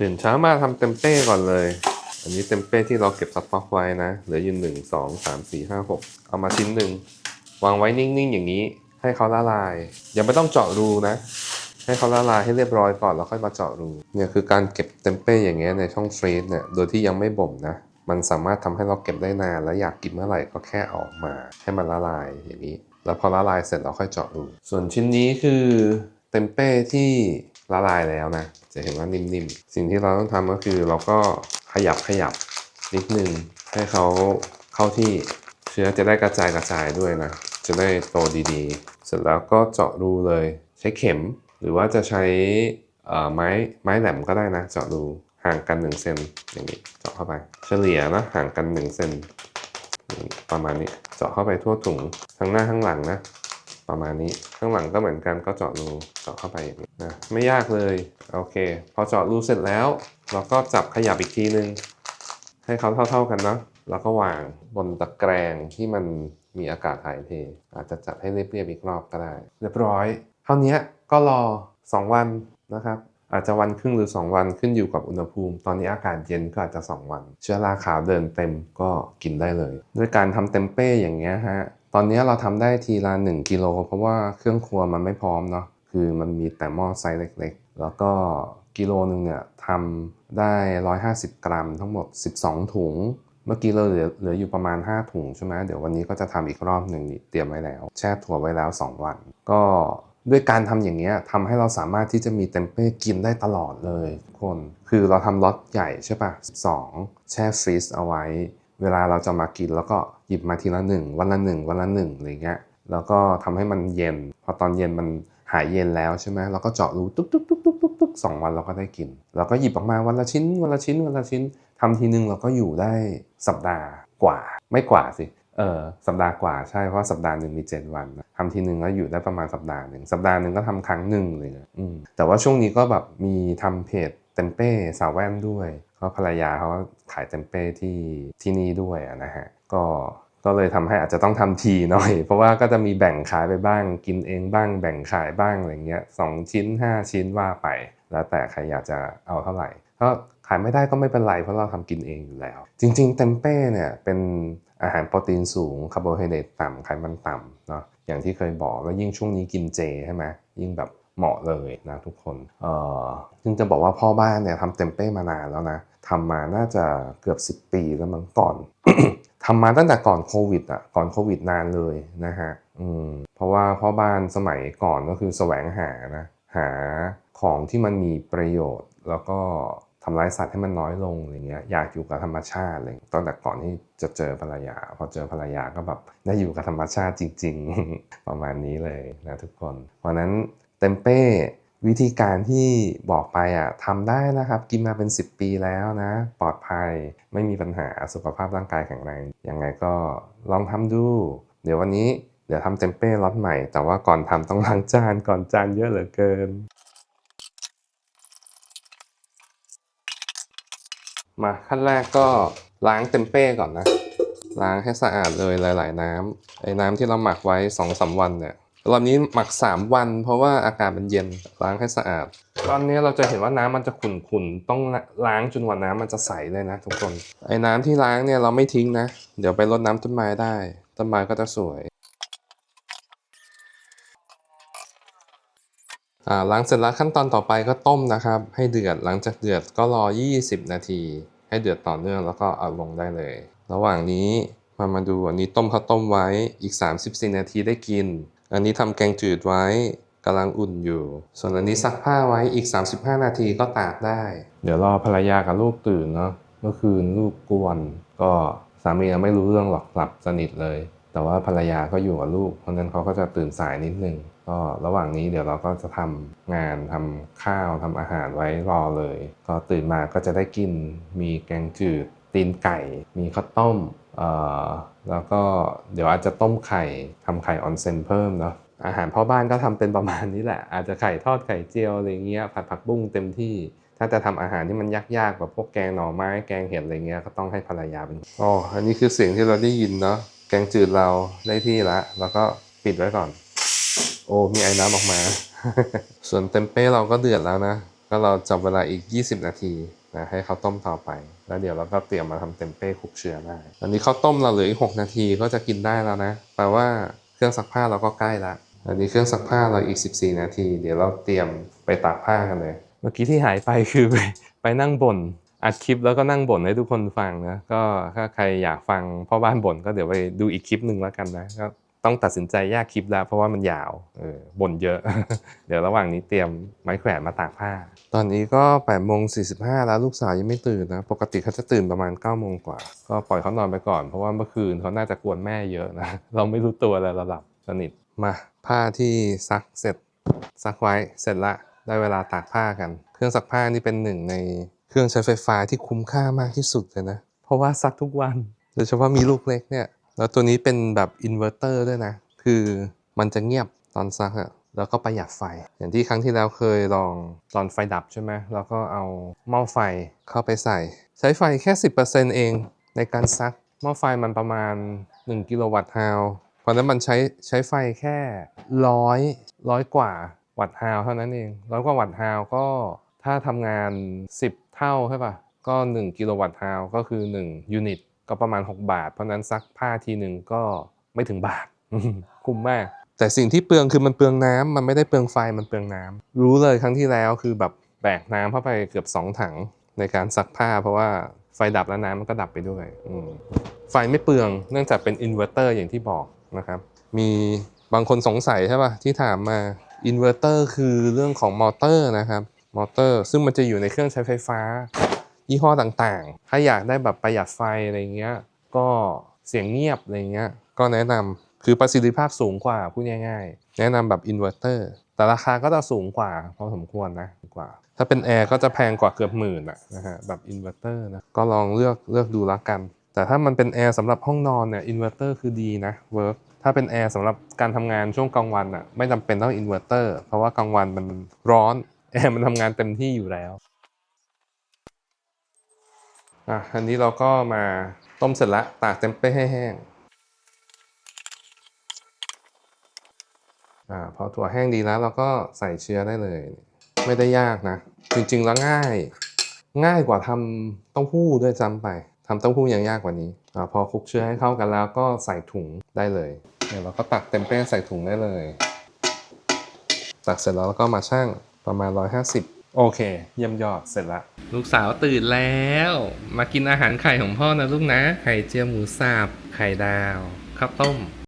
ตื่นเช้ามาทำเต็มเป้ก่อนเลย อันนี้เต็มเป้ที่เราเก็บสต็อกไว้นะ เหลืออยู่หนึ่งสองสามสี่ห้าหกเอามาชิ้นหนึ่งวางไว้นิ่งๆอย่างนี้ ให้เขาละลาย ยังไม่ต้องเจาะรูนะ ให้เขาละลายให้เรียบร้อยก่อนแล้วค่อยมาเจาะรู เนี่ยคือการเก็บเต็มเป้อย่างเงี้ยในช่องฟรีซเนี่ย โดยที่ยังไม่บ่มนะ มันสามารถทำให้เราเก็บได้นาน และอยากกินเมื่อไหร่ก็แค่ออกมา ให้มันละลายอย่างนี้ แล้วพอละลายเสร็จเราค่อยเจาะรู ส่วนชิ้นนี้คือเต็มเป้ที่ ละลายแล้วนะ จะเห็นว่านิ่มๆ สิ่งที่เราต้องทำก็คือเราก็ขยับขยับนิดนึง ให้เขาเข้าที่เชื้อจะได้กระจายกระจายด้วยนะ จะได้โตดีๆ เสร็จแล้วก็เจาะรูเลยใช้เข็ม หรือว่าจะใช้ไม้ไม้แหลมก็ได้นะ เจาะรูห่างกัน1เซนอย่างนี้เจาะเข้าไป เฉลี่ยนะห่างกัน1เซนประมาณนี้เจาะเข้าไปทั่วถุงทั้งหน้าทั้งหลังนะ ประมาณนี้ข้างหลังก็เหมือนกันก็เจาะรูเจาะเข้าไปอย่างนี้นะไม่ยากเลยโอเค พอเจาะรูเสร็จแล้ว เราก็จับขยับอีกทีนึง ให้เขาเท่า ๆกันเนาะแล้วก็วางบนตะแกรงที่มันมีอากาศถ่ายเท อาจจะจัดให้เรียบๆอีกรอบก็ได้ เรียบร้อยเท่านี้ก็รอ 2 วันนะครับอาจจะวันครึ่งหรือ 2 วันขึ้นอยู่กับอุณหภูมิ ตอนนี้อากาศเย็นก็อาจจะ 2 วัน เชื้อราขาวเดินเต็มก็กินได้เลย ด้วยการทำเต็มเป้อย่างเงี้ยฮะ ตอนนี้เราทำได้ทีละ1กิโลเพราะว่าเครื่องครัวมันไม่พร้อมเนาะคือมันมีแต่หม้อไซส์เล็กๆ แล้วก็กิโลหนึ่งเนี่ยทำได้ 150 กรัมทั้งหมด 12 ถุง เมื่อกี้เราเหลือเหลืออยู่ประมาณ 5 ถุงใช่ไหมเดี๋ยววันนี้ก็จะทำอีกรอบหนึ่งเตรียมไว้แล้ว แช่ถั่วไว้แล้ว 2 วัน ก็ด้วยการทำอย่างเงี้ยทำให้เราสามารถที่จะมีเต็มเป้กินได้ตลอดเลยทุกคน คือเราทำล็อตใหญ่ใช่ปะ12 แช่ฟรีซเอาไว้ เวลาเราจะมากินแล้วก็หยิบมาทีละหนึ่งวันละหนึ่งวันละหนึ่งอะไรเงี้ยแล้วก็ทำให้มันเย็น พอตอนเย็นมันหายเย็นแล้วใช่ไหมเราก็เจาะรูตุ๊บตุ๊บตุ๊บตุ๊บตุ๊บตุ๊บสองวันเราก็ได้กินเราก็หยิบออกมาวันละชิ้น วันละชิ้น วันละชิ้นทำทีนึงเราก็อยู่ได้สัปดาห์กว่า ไม่กว่าสิเออสัปดาห์กว่าใช่เพราะสัปดาห์หนึ่งมี 7 วันนะทำทีนึงแล้วอยู่ได้ประมาณสัปดาห์หนึ่งสัปดาห์หนึ่งก็ทำครั้งหนึ่งเลยนะแต่ว่าช่วงนี้ก็แบบมีทำเพจเต็มเป้สาวแว่นด้วย ราะภรรยาเขาขายเต็มเป้ที่ที่นี่ด้วยนะฮะก็ก็เลยทำให้อาจจะต้องทำทีหน่อย เพราะว่าก็จะมีแบ่งขายไปบ้าง กินเองบ้าง แบ่งขายบ้างอะไรเงี้ยสองชิ้น 5 ชิ้นว่าไป แล้วแต่ใครอยากจะเอาเท่าไหร่ก็ขายไม่ได้ก็ไม่เป็นไรเพราะเราทำกินเองอยู่แล้ว จริง ๆ เต็มเป้เนี่ยเป็นอาหารโปรตีนสูงคาร์โบไฮเดรตต่ำไขมันต่ำเนาะอย่างที่เคยบอกแล้วยิ่งช่วงนี้กินเจใช่ไหมยิ่งแบบ เหมาะเลยนะทุกคนเออซึ่งจะบอกว่าพ่อบ้านเนี่ยทำเต็มเป้มานานแล้วนะทำมาน่าจะเกือบ 10 ปีแล้วมั้งก่อนทำมาตั้งแต่ก่อนโควิดอะก่อนโควิดนานเลยนะฮะอืมเพราะว่าพ่อบ้านสมัยก่อนก็คือแสวงหานะหาของที่มันมีประโยชน์ แล้วก็ทำร้ายสัตว์ให้มันน้อยลงอะไรเงี้ยอยากอยู่กับธรรมชาติเลยตั้งแต่ก่อนที่จะเจอภรรยา พอเจอภรรยาก็แบบได้อยู่กับธรรมชาติจริง ๆ ประมาณนี้เลยนะทุกคน เพราะนั้น เต็มเป้วิธีการที่บอกไปอะทำได้นะครับ กินมาเป็น 10 ปีแล้วนะ ปลอดภัยไม่มีปัญหาสุขภาพร่างกายแข็งแรงยังไงก็ลองทำดู เดี๋ยววันนี้เดี๋ยวทำเต็มเป้ล็อตใหม่ แต่ว่าก่อนทำต้องล้างจานก่อนจานเยอะเหลือเกิน มาขั้นแรกก็ล้างเต็มเป้ก่อนนะ ล้างให้สะอาดเลยหลาย ๆ น้ำไอ้น้ำที่เราหมักไว้2อสวันเนี่ย รอบนี้หมัก 3 วัน เพราะว่าอากาศมันเย็นล้างให้สะอาด ตอนนี้เราจะเห็นว่าน้ำมันจะขุ่นๆ ต้องล้างจนกว่าน้ำมันจะใสเลยนะทุกคน ไอ้น้ำที่ล้างเนี่ยเราไม่ทิ้งนะ เดี๋ยวไปรดน้ำต้นไม้ได้ ต้นไม้ก็จะสวยอ่าล้างเสร็จแล้วขั้นตอนต่อไปก็ต้มนะครับ ให้เดือดหลังจากเดือดก็รอ 20 นาที ให้เดือดต่อเนื่องแล้วก็เอาลงได้เลย ระหว่างนี้มามาดูอันนี้ต้มข้าวต้มไว้อีก 34 นาทีได้กิน อันนี้ทำแกงจืดไว้กำลังอุ่นอยู่ ส่วนอันนี้ซักผ้าไว้อีก 35 นาทีก็ตากได้ เดี๋ยวรอภรรยากับลูกตื่นเนาะเมื่อคืนลูกกวน ก็สามีไม่รู้เรื่องหรอกหลับสนิทเลย แต่ว่าภรรยาก็อยู่กับลูก เพราะนั้นเขาก็จะตื่นสายนิดนึง ก็ระหว่างนี้เดี๋ยวเราก็จะทำงานทำข้าวทำอาหารไว้รอเลย ก็ตื่นมาก็จะได้กินมีแกงจืดตีนไก่ มีข้าวต้มเอ่อ แล้วก็เดี๋ยวอาจจะต้มไข่ทำไข่ออนเซนเพิ่มเนาะอาหารพ่อบ้านก็ทำเป็นประมาณนี้แหละ อาจจะไข่ทอดไข่เจียวอะไรเงี้ยผัดผักบุ้งเต็มที่ ถ้าจะทำอาหารที่มันยากๆแบบพวกแกงหน่อไม้แกงเห็ดอะไรเงี้ยก็ต้องให้ภรรยาเป็นอ๋ออันนี้คือเสียงที่เราได้ยินเนาะแกงจืดเราได้ที่ละ แล้วก็ปิดไว้ก่อน โอ้มีไอ้น้ำออกมา ส่วนเต็มเป้เราก็เดือดแล้วนะก็เราจับเวลาอีก 20 นาทีนะให้เขาต้มต่อไป แล้วเดี๋ยวเราก็เตรียมมาทำเต็มเป้คลุกเชื้อได้อันนี้ข้าวต้มเราเหลืออีก 6 นาทีก็จะกินได้แล้วนะ แปลว่าเครื่องซักผ้าเราก็ใกล้ละ อันนี้เครื่องซักผ้าเราอีก 14 นาที เดี๋ยวเราเตรียมไปตากผ้ากันเลย เมื่อกี้ที่หายไปคือไปไปนั่งบ่นอัดคลิปแล้วก็นั่งบ่นให้ทุกคนฟังนะ ก็ถ้าใครอยากฟังพ่อบ้านบ่นก็เดี๋ยวไปดูอีกคลิปหนึ่งแล้วกันนะก็ ต้องตัดสินใจแยกคลิปแล้ว เพราะว่ามันยาวเออบ่นเยอะ เดี๋ยวระหว่างนี้เตรียมไม้แขวนมาตากผ้า ตอนนี้ก็8โมง45แล้วลูกสาวยังไม่ตื่นนะ ปกติเขาจะตื่นประมาณ9โมงกว่า ก็ปล่อยเขานอนไปก่อน เพราะว่าเมื่อคืนเขาน่าจะกวนแม่เยอะนะ เราไม่รู้ตัวเลยเราหลับสนิท มาผ้าที่ซักเสร็จซักไว้เสร็จละ ได้เวลาตากผ้ากัน เครื่องซักผ้านี่เป็นหนึ่งในเครื่องใช้ไฟฟ้าที่คุ้มค่ามากที่สุดเลยนะ เพราะว่าซักทุกวัน โดยเฉพาะมีลูกเล็กเนี่ย แล้วตัวนี้เป็นแบบอินเวอร์เตอร์ด้วยนะ คือมันจะเงียบตอนซักอะแล้วก็ประหยัดไฟ อย่างที่ครั้งที่แล้วเคยลองตอนไฟดับใช่ไหมแล้วก็เอาหม้อไฟเข้าไปใส่ ใช้ไฟแค่ 10%เองในการซัก หม้อไฟมันประมาณ 1 กิโลวัตต์ฮาวเพราะนั้นมันใช้ใช้ไฟแค่ร้อยร้อยกว่าวัตต์ฮาวเท่านั้นเองร้อยกว่าวัตต์ฮาวก็ถ้าทำงาน 10 เท่าใช่ป่ะก็ 1 กิโลวัตต์ฮาวก็คือ 1 ยูนิต ก็ประมาณ 6 บาท เพราะนั้นซักผ้าทีหนึ่งก็ไม่ถึงบาทคุ้มมาก แต่สิ่งที่เปลืองคือมันเปลืองน้ำมันไม่ได้เปลืองไฟมันเปลืองน้ำรู้เลยครั้งที่แล้วคือแบบแบกน้ำเข้าไปเกือบ 2 ถังในการซักผ้า เพราะว่าไฟดับแล้วน้ำมันก็ดับไปด้วยไฟไม่เปลืองเนื่องจากเป็นอินเวอร์เตอร์อย่างที่บอกนะครับ มีบางคนสงสัยใช่ป่ะที่ถามมาอินเวอร์เตอร์คือเรื่องของมอเตอร์นะครับมอเตอร์ ซึ่งมันจะอยู่ในเครื่องใช้ไฟฟ้า ยี่ห้อต่างๆ ถ้าอยากได้แบบประหยัดไฟอะไรเงี้ย ก็เสียงเงียบอะไรเงี้ย ก็แนะนำคือประสิทธิภาพสูงกว่าพูดง่ายๆ แนะนำแบบอินเวอร์เตอร์ แต่ราคาก็จะสูงกว่าพอสมควรนะกว่า ถ้าเป็นแอร์ก็จะแพงกว่าเกือบหมื่นอะนะฮะแบบอินเวอร์เตอร์นะ ก็ลองเลือกเลือกดูละกัน แต่ถ้ามันเป็นแอร์สำหรับห้องนอนเนี่ยอินเวอร์เตอร์คือดีนะเวิร์กถ้าเป็นแอร์สำหรับการทำงานช่วงกลางวันอะไม่จำเป็นต้องอินเวอร์เตอร์เพราะว่ากลางวันมันร้อนแอร์มันทำงานเต็มที่อยู่แล้ว อะอันนี้เราก็มาต้มเสร็จละตากเต็มเป้ให้แห้งอ่าพอถั่วแห้งดีแล้วเราก็ใส่เชื้อได้เลย ไม่ได้ยากนะ จริงๆแล้วง่าย ง่ายกว่าทำเต้าหู้ด้วยซ้ำไปทำเต้าหู้ยังยากกว่านี้อ่าพอคลุกเชื้อให้เข้ากันแล้วก็ใส่ถุงได้เลยเดี๋ยวเราก็ตักเต็มเป้ใส่ถุงได้เลย ตักเสร็จแล้วเราก็มาชั่งประมาณ 150 โอเค เยี่ยมยอดเสร็จละ ลูกสาวตื่นแล้ว มากินอาหารไข่ของพ่อนะลูกนะ ไข่เจียวหมูสับไข่ดาว ข้าวต้ม